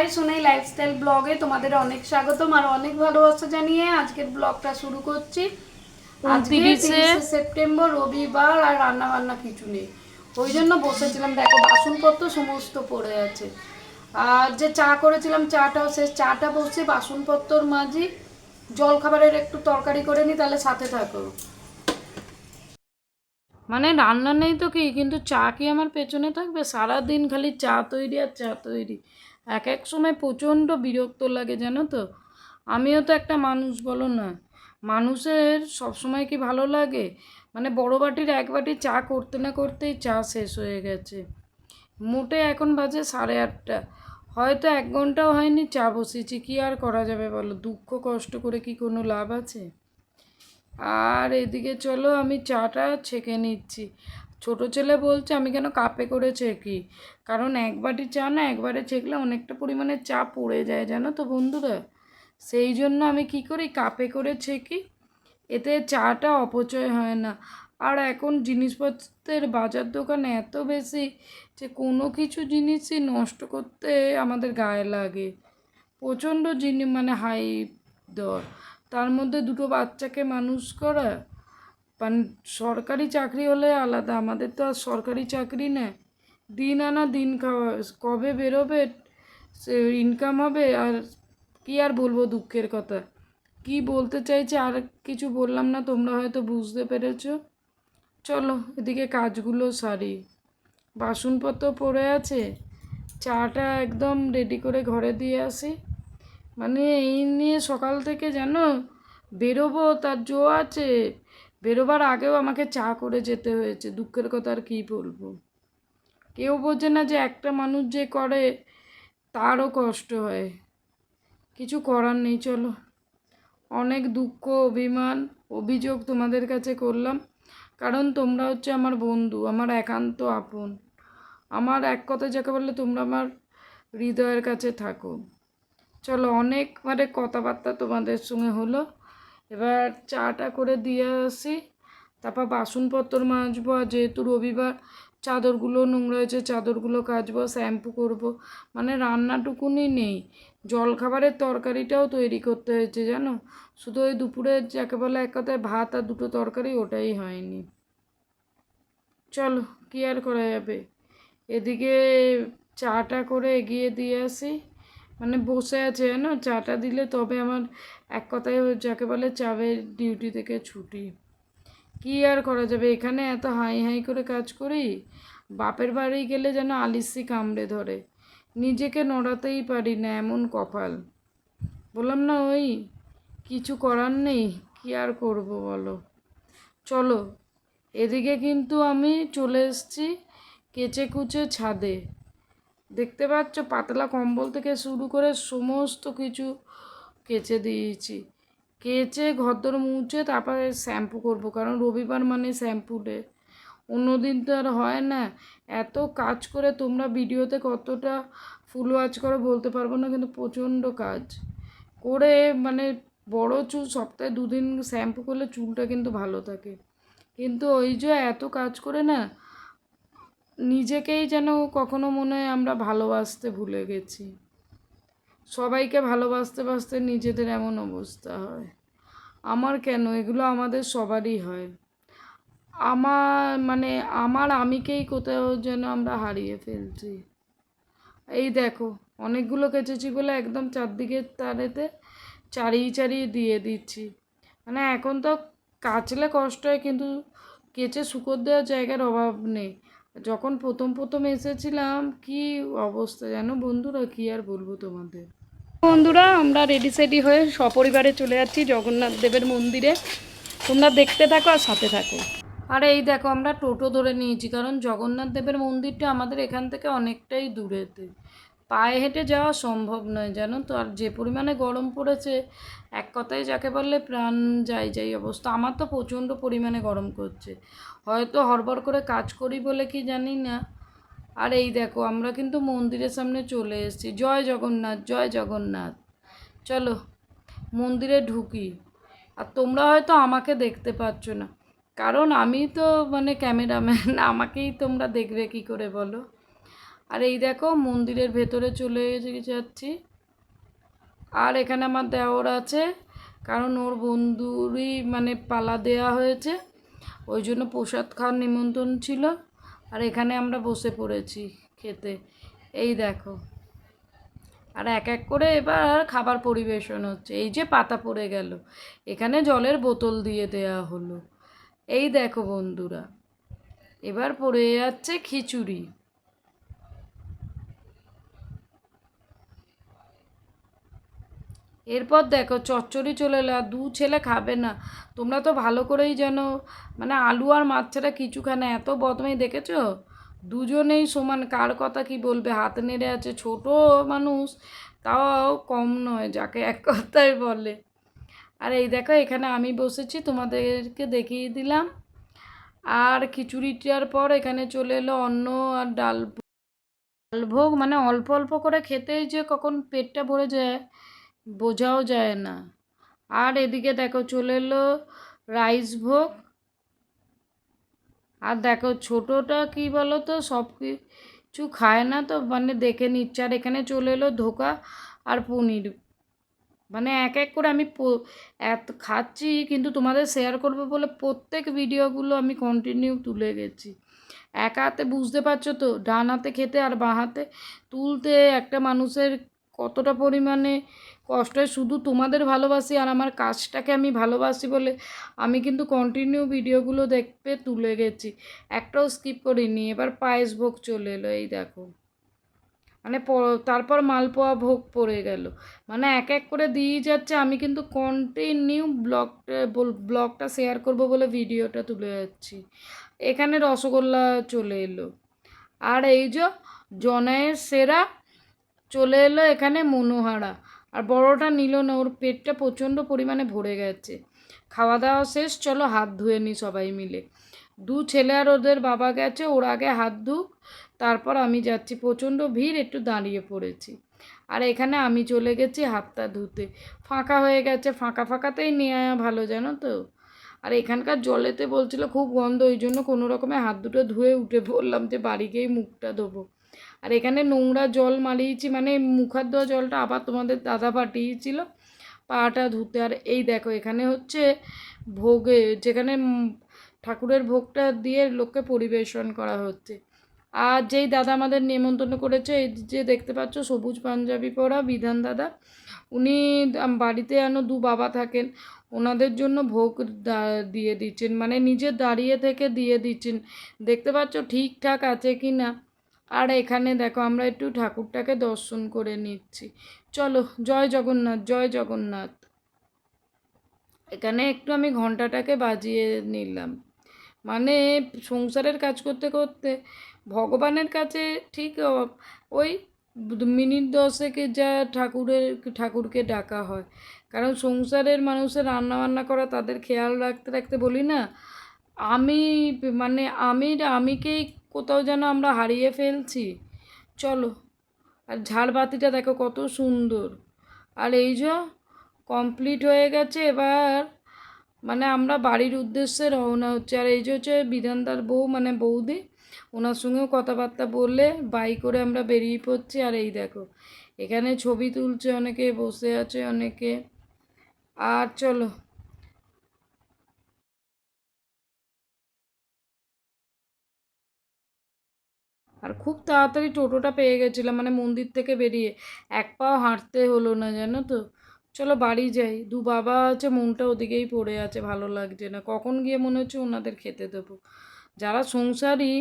সবাই সোনাই লাইফস্টাইল ব্লগে তোমাদের অনেক স্বাগতম আর অনেক ভালোবাসা জানিয়ে আজকের ব্লগটা শুরু করছি। আজকে সেপ্টেম্বর রবিবার আর রান্না বান্না কিছু নেই। ওই জন্য বসেছিলাম দেখো বাসনপত্র সমস্ত পড়ে আছে। আর যে চা করেছিলাম চাটাও শেষ। চাটা বসছে বাসনপত্র মাঝি জল খাবারের একটু তরকারি করে নি তাহলে সাথে থাকো। মানে রান্না নেই তো কি? কিন্তু চা কি আমার পেছনে থাকবে? সারা দিন খালি চা তৈরি আর চা তৈরি। এক এক সময় প্রচণ্ড বিরক্ত লাগে, জানো তো। আমিও তো একটা মানুষ, বলো না। মানুষের সবসময় কি ভালো লাগে? মানে বড় বাটির এক বাটি চা করতে না করতেই চা শেষ হয়ে গেছে। মোটে এখন বাজে সাড়ে আটটা। হয়তো এক ঘন্টাও হয়নি চা বসেছি কি আর করা যাবে বলো? দুঃখ, কষ্ট করে কি কোনো লাভ আছে? আর এদিকে চলো, আমি চাটা ছেঁকে নিচ্ছি। ছোট ছেলে বলছে, আমি কেন কাপে করে ছেঁকি কারণ এক বাটি চা না একবারে ছেঁকলে অনেকটা পরিমাণে চা পড়ে যায়, জানো তো বন্ধুরা? সেই জন্য আমি কি করি, কাপে করে ছেঁকি এতে চাটা অপচয় হয় না। আর এখন জিনিসপত্রের বাজার দোকান এত বেশি যে কোনো কিছু জিনিসই নষ্ট করতে আমাদের গায়ে লাগে। প্রচণ্ড জিনিস মানে হাই দর। তার মধ্যে দুটো বাচ্চাকে মানুষ করা পান, সরকারি চাকরি হলে আলাদা, আমাদের তো আর সরকারি চাকরি নেই। দিন আনা দিন খাওয়া, কবে বেরোবে, সে ইনকাম হবে, আর কি আর বলব দুঃখের কথা। কি বলতে চাইছি, আর কিছু বললাম না, তোমরা হয়তো বুঝতে পেরেছ। চলো, এদিকে কাজগুলো সারি। বাসনপত্র পড়ে আছে, চাটা একদম রেডি করে ঘরে দিয়ে আসি। মানে এই নিয়ে সকাল থেকে জানো বেরোবো, তার জো আছে। বেরোবার আগেও আমাকে চা করে যেতে হয়েছে। দুঃখের কথা আর কী বলব? কেউ বোঝে না যে একটা মানুষ যে করে, তারও কষ্ট হয়। কিছু করার নেই, চলো। অনেক দুঃখ, অভিমান, অভিযোগ তোমাদের কাছে করলাম। কারণ তোমরা হচ্ছে আমার বন্ধু, আমার একান্ত আপন। আমার এক কথা যাকে বললে তোমরা আমার হৃদয়ের কাছে থাকো। চলো, অনেক মানে কথাবার্তা তোমাদের সঙ্গে হলো। এবার চাটা করে দিয়ে আসি। তারপর বাসনপত্র মাজবো আর যেহেতু রবিবার চাদরগুলো নোংরা হয়েছে, চাদরগুলো কাচবো, শ্যাম্পু করব। মানে রান্নাটুকুনি নেই। জলখাবারের তরকারিটাও তৈরি করতে হয়েছে, জানো? শুধু ওই দুপুরে যাকে বলে এক কথায় ভাত আর দুটো তরকারি ওটাই হয়নি। চলো, কী আর করা যাবে? এদিকে চাটা করে এগিয়ে দিয়ে আসি। মানে বসে আছে জানো চাটা দিলে তবে আমার এক কথায় যাকে বলে চাবের ডিউটি থেকে ছুটি। কী আর করা যাবে? এখানে এত হাই হাই করে কাজ করি, বাপের বাড়ি গেলে যেন আলিসি কামড়ে ধরে। নিজেকে নড়াতেই পারি না এমন কপাল। বললাম, না, ওই কিছু করার নেই, কি আর করব বলো? চলো, এদিকে কিন্তু আমি চলে এসেছি কেচে কুচে ছাদে। দেখতে পাচ্ছ, পাতলা কম্বল থেকে শুরু করে সমস্ত কিছু কেচে দিয়েছি। কেচে, ঘরদর মুছে, তারপরে শ্যাম্পু করব, কারণ রবিবার মানে শ্যাম্পু ডে। অন্যদিন তো আর হয় না। এত কাজ করে তোমরা ভিডিওতে কতটা ফুল ওয়াচ করো বলতে পারব না, কিন্তু প্রচণ্ড কাজ। করে মানে বড় চুল, সপ্তাহে দুদিন শ্যাম্পু করলে চুলটা কিন্তু ভালো থাকে। কিন্তু ওই যে এত কাজ করে না নিজেকেই যেন কখনো মনে হয় আমরা ভালোবাসতে ভুলে গেছি। সবাইকে ভালোবাসতে বাসতে নিজেদের এমন অবস্থা হয়। আমার কেন? এগুলো আমাদের সবারই হয়। আমার মানে আমার আমিকেই কোথাও যেন আমরা হারিয়ে ফেলছি। এই দেখো, অনেকগুলো কেচেছি বলে একদম চারদিকে তারেতে চারিয়ে চারিয়ে দিয়ে দিচ্ছি। মানে এখন তো কাচলে কষ্ট হয়, কিন্তু কেচে শুকোর দেওয়ার জায়গার অভাব নেই। যখন প্রথম প্রথম এসেছিলাম কি অবস্থা জানো? বন্ধুরা কি আর বলব তোমাদের? বন্ধুরা আমরা রেডি সেডি হয়ে সপরিবারে চলে যাচ্ছি জগন্নাথ দেবের মন্দিরে। তোমরা দেখতে থাকো আর সাথে থাকো। আর এই দেখো আমরা টোটো ধরে নিয়েছি কারণ জগন্নাথ দেবের মন্দিরটা আমাদের এখান থেকে অনেকটাই দূরেতে। পায়ে হেঁটে যাওয়া সম্ভব নয়, জানো তো? আর যে পরিমাণে গরম পড়েছে, এক কথায় যাকে বললে প্রাণ যাই যাই অবস্থা। আমার তো প্রচণ্ড পরিমাণে গরম করছে। হয়তো হড়বড় করে কাজ করি বলে কি জানি না। আর এই দেখো, আমরা কিন্তু মন্দিরের সামনে চলে এসেছি। জয় জগন্নাথ জয় জগন্নাথ। চলো, মন্দিরে ঢুকি। আর তোমরা হয়তো আমাকে দেখতে পাচ্ছ না। কারণ আমি তো মানে ক্যামেরাম্যান, আমাকেই তোমরা দেখবে কি করে বলো? আর এই দেখো, মন্দিরের ভেতরে চলে যাচ্ছি। আর এখানে আমার দেওর আছে, কারণ ওর বন্ধুরই মানে পালা দেয়া হয়েছে। ওই জন্য প্রসাদ খাওয়ার নিমন্ত্রণ ছিল। আর এখানে আমরা বসে পড়েছি খেতে। এই দেখো। আর এক এক করে এবার খাবার পরিবেশন হচ্ছে। এই যে পাতা পড়ে গেল, এখানে জলের বোতল দিয়ে দেয়া হলো। এই দেখো বন্ধুরা, এবার পড়ে যাচ্ছে খিচুড়ি। এরপর দেখো চচ্চড়ি চলে এলো, আর দু ছেলে খাবে না। তোমরা তো ভালো করেই জানো। মানে আলু আর মাছটা কিছু খায় না এত বদমাই দেখেছ? দুজনেই সমান, কার কথা কি বলবে? হাত নেড়ে আছে ছোট মানুষ, তাও কম নয়, যাকে এক কথায় বলে। আর এই দেখো, এখানে আমি বসেছি, তোমাদেরকে দেখিয়ে দিলাম। আর খিচুড়িটার পর এখানে চলে এলো অন্ন আর ডাল ডালভোগ মানে অল্প অল্প করে খেতেই যে কখন পেটটা ভরে যায় বোঝাও যায় না। আর এদিকে দেখো চলে এলো রাইস ভোগ। আর দেখো ছোটোটা কি বলো তো সব কিছু খায় না তো মানে দেখে নিচ্ছে। আর এখানে চলে এলো ধোকা আর পনির। মানে এক এক করে আমি এত খাচ্ছি, কিন্তু তোমাদের শেয়ার করব বলে প্রত্যেক ভিডিওগুলো আমি কন্টিনিউ তুলে গেছি। এক হাতে বুঝতে পারছ তো, ডান হাতে খেতে আর বাঁ হাতে তুলতে একটা মানুষের কতটা পরিমাণে কষ্ট হয় শুধু তোমাদের ভালোবাসি আর আমার কাজটাকে আমি ভালোবাসি বলে আমি কিন্তু কন্টিনিউ ভিডিওগুলো দেখতে তুলে গেছি। একটাও স্কিপ করিনি। এবার পায়েস ভোগ চলে এলো, এই দেখো। মানে তারপর মালপোয়া ভোগ পড়ে গেল। মানে এক এক করে দিয়ে যাচ্ছে। আমি কিন্তু কন্টিনিউ ব্লগটা ব্লগটা শেয়ার করব বলে ভিডিওটা তুলে যাচ্ছি। এখানে রসগোল্লা চলে এলো। আর এই যে জনায়ের সেরা চলে এলো এখানে মনোহারা। আর বড়টা নিল না, ওর পেটটা প্রচণ্ড পরিমাণে ভরে গেছে। খাওয়া দাওয়া শেষ, চলো হাত ধুয়ে নিই সবাই মিলে। দু ছেলে আর ওদের বাবা গেছে, ওর আগে হাত ধুক, তারপর আমি যাচ্ছি। প্রচণ্ড ভিড়, একটু দাঁড়িয়ে পড়েছি। আর এখানে আমি চলে গেছি হাতটা ধুতে। ফাঁকা হয়ে গেছে, ফাঁকা ফাঁকাতেই নেওয়া ভালো, জানো তো? আর এখানকার জলেতে বলছিল খুব গন্ধ, ওই জন্য কোনো রকমে হাত দুটো ধুয়ে উঠে বললাম যে বাড়ি গিয়েই মুখটা ধোবো। আর এখানে নোংরা জল মারিয়েছি মানে মুখার ধোয়া জলটা আবার তোমাদের দাদা পাঠিয়েছিল, পাটা ধুতে। আর এই দেখো, এখানে হচ্ছে ভোগে, যেখানে ঠাকুরের ভোগটা দিয়ে লোককে পরিবেশন করা হচ্ছে। আর যেই দাদা আমাদের নিমন্ত্রণ করেছে, এই যে দেখতে পাচ্ছ, সবুজ পাঞ্জাবি পরা বিধান দাদা, উনি বাড়িতে যেন দু বাবা থাকেন, ওনাদের জন্য ভোগ দিয়ে দিচ্ছেন মানে নিজে দাঁড়িয়ে থেকে দিয়ে দিচ্ছেন। দেখতে পাচ্ছ ঠিকঠাক আছে কি না আর এখানে দেখো আমরা একটু ঠাকুরটাকে দর্শন করে নিচ্ছি। চলো, জয় জগন্নাথ জয় জগন্নাথ। এখানে একটু আমি ঘন্টাটাকে বাজিয়ে নিলাম। মানে সংসারের কাজ করতে করতে ভগবানের কাছে ঠিক ওই মিনিট দশেকে যা ঠাকুরের, ঠাকুরকে ডাকা হয়। কারণ সংসারের মানুষের রান্না বান্না করা তাদের খেয়াল রাখতে রাখতে বলি না, আমি মানে আমি আমিকেই কোথাও যেন আমরা হারিয়ে ফেলছি। চলো, আর ঝাড়বাতিটা দেখো কত সুন্দর। আর এই যে কমপ্লিট হয়ে গেছে এবার মানে আমরা বাড়ির উদ্দেশ্যে রওনা হচ্ছে। আর এই যে হচ্ছে বিধানদার বউ মানে বৌদি, ওনার সঙ্গেও কথাবার্তা বললে বাই করে আমরা বেরিয়ে পড়ছি। আর এই দেখো, এখানে ছবি তুলছে অনেকে, বসে আছে অনেকে। আর চলো আর খুব তাড়াতাড়ি টোটোটা পেয়ে গেছিলাম মানে মন্দির থেকে বেরিয়ে। এক পাও হাঁটতে হলো না জানো তো? চলো বাড়ি যাই। দু বাবা আছে মনটা ওদিকেই পড়ে আছে ভালো লাগছে না। কখন গিয়ে মনে হচ্ছে ওনাদের খেতে দেবো? যারা সংসারী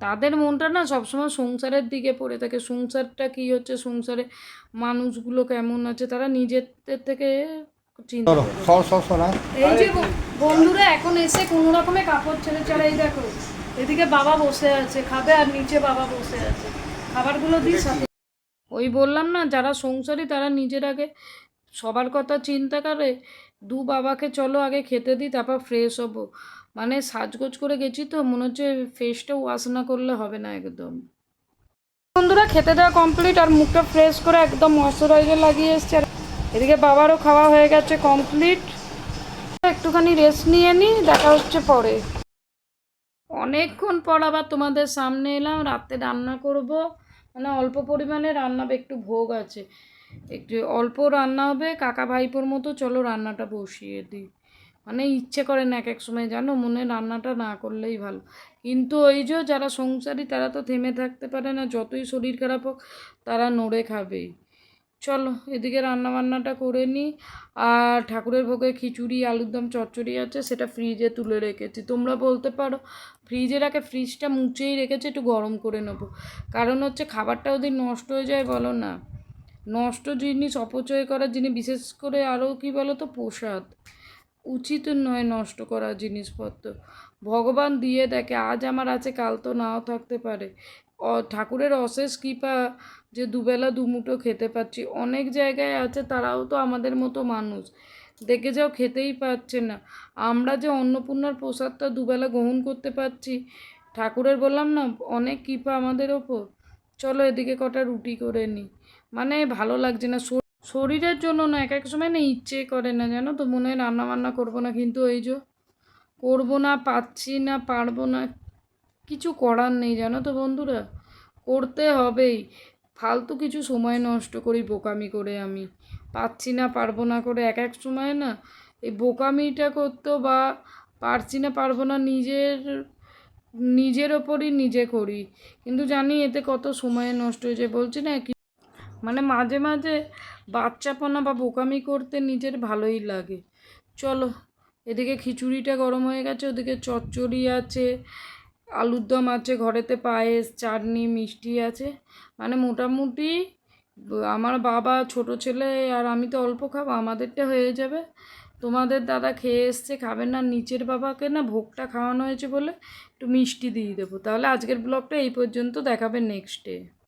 তাদের মনটা না সবসময় সংসারের দিকে পড়ে থাকে। সংসারটা কি হচ্ছে? সংসারে মানুষগুলো কেমন আছে? তারা নিজেদের থেকে চিন্তা সর এই যে বন্ধুরা এখন এসে কোনো রকমে কাপড় ছেড়ে চলে এই দেখো। এদিকে বাবা বসে আছে খাবে আর নিচে বাবা বসে আছে। খাবারগুলো দিই সাথে ওই বললাম না যারা সংসারী তারা নিজের আগে সবার কথা চিন্তা করে দু বাবাকে চলো আগে খেতে দিই তারপর ফ্রেশ হব। মানে সাজগোজ করে গেছি তো মনে হচ্ছে ফেসটা ওয়াশ না করলে হবে না একদম। বন্ধুরা খেতে দেওয়া কমপ্লিট আর মুখটা ফ্রেশ করে একদম ময়শ্চারাইজার লাগিয়ে এসছে। আর এদিকে বাবারও খাওয়া হয়ে গেছে কমপ্লিট একটুখানি রেস্ট নিয়ে নিই দেখা হচ্ছে পরে। অনেকক্ষণ পর আবার তোমাদের সামনে এলাম, রাতে রান্না করব। মানে অল্প পরিমাণে রান্না একটু ভোগ আছে। একটু অল্প রান্না হবে, কাকা ভাইপোর মতো চলো রান্নাটা বসিয়ে দিই। মানে ইচ্ছে করে না এক এক সময়, জানো? মনে রান্নাটা না করলেই ভালো। কিন্তু ওই যে যারা সংসারী, তারা তো থেমে থাকতে পারে না। যতই শরীর খারাপ হোক, তারা নড়ে খাবেই। চলো, এদিকে রান্না বান্নাটা করে নিই আর ঠাকুরের ভোগে খিচুড়ি, আলুর দম, চচ্চড়ি আছে, সেটা ফ্রিজে তুলে রেখেছি। তোমরা বলতে পারো ফ্রিজে রাখে ফ্রিজটা মুছেই রেখেছে, একটু গরম করে নেব। কারণ হচ্ছে খাবারটা ওদের নষ্ট হয়ে যায়, বলো না। নষ্ট জিনিস, অপচয় করার জিনিস, বিশেষ করে আরও কি বলো তো প্রসাদ। উচিত নয় নষ্ট করা জিনিসপত্র। ভগবান দিয়ে দেখে, আজ আমার আছে, কাল তো নাও থাকতে পারে। ঠাকুরের অশেষ কৃপা যে দুবেলা দুমুঠো খেতে পাচ্ছি। অনেক জায়গায় আছে, তারাও তো আমাদের মতো মানুষ। দেখে যাও, খেতেই পাচ্ছে না। আমরা যে অন্নপূর্ণার প্রসাদটা দুবেলা গ্রহণ করতে পারছি, ঠাকুরের বললাম না, অনেক কৃপা আমাদের ওপর। চলো এদিকে কটা রুটি করে নিই মানে ভালো লাগছে না। শরীরের জন্য না, এক এক সময় না ইচ্ছে করে না, জানো তো? মনে হয় রান্না বান্না করব না, কিন্তু এই যে করব না, পাচ্ছি না, পারব না, কিছু করার নেই, জানো তো বন্ধুরা? করতে হবেই। ফালতু কিছু সময় নষ্ট করি বোকামি করে আমি। পাচ্ছি না, পারব না করে এক এক সময় না এই বোকামিটা করতো বা পারছি না, পারব না নিজের নিজের ওপরই নিজে করি। কিন্তু জানি এতে কত সময় নষ্ট হয়ে যায় বলছি না কি? মানে মাঝে মাঝে বাচ্চাপনা বা বোকামি করতে নিজের ভালোই লাগে। চলো, এদিকে খিচুড়িটা গরম হয়ে গেছে, ওদিকে চচ্চড়ি আছে আলুর দম আছে, ঘরেতে পায়েস, চাটনি, মিষ্টি আছে। মানে মোটামুটি আমার বাবা ছোট ছেলে আর আমি তো অল্প খাব, আমাদেরটা হয়ে যাবে। তোমাদের দাদা খেয়ে এসছে, খাবে না? নিচের বাবাকে না ভোগটা খাওয়ানো হয়েছে বলে একটু মিষ্টি দিয়ে দেবো। তাহলে আজকের ব্লগটা এই পর্যন্ত, দেখাবে নেক্সট ডে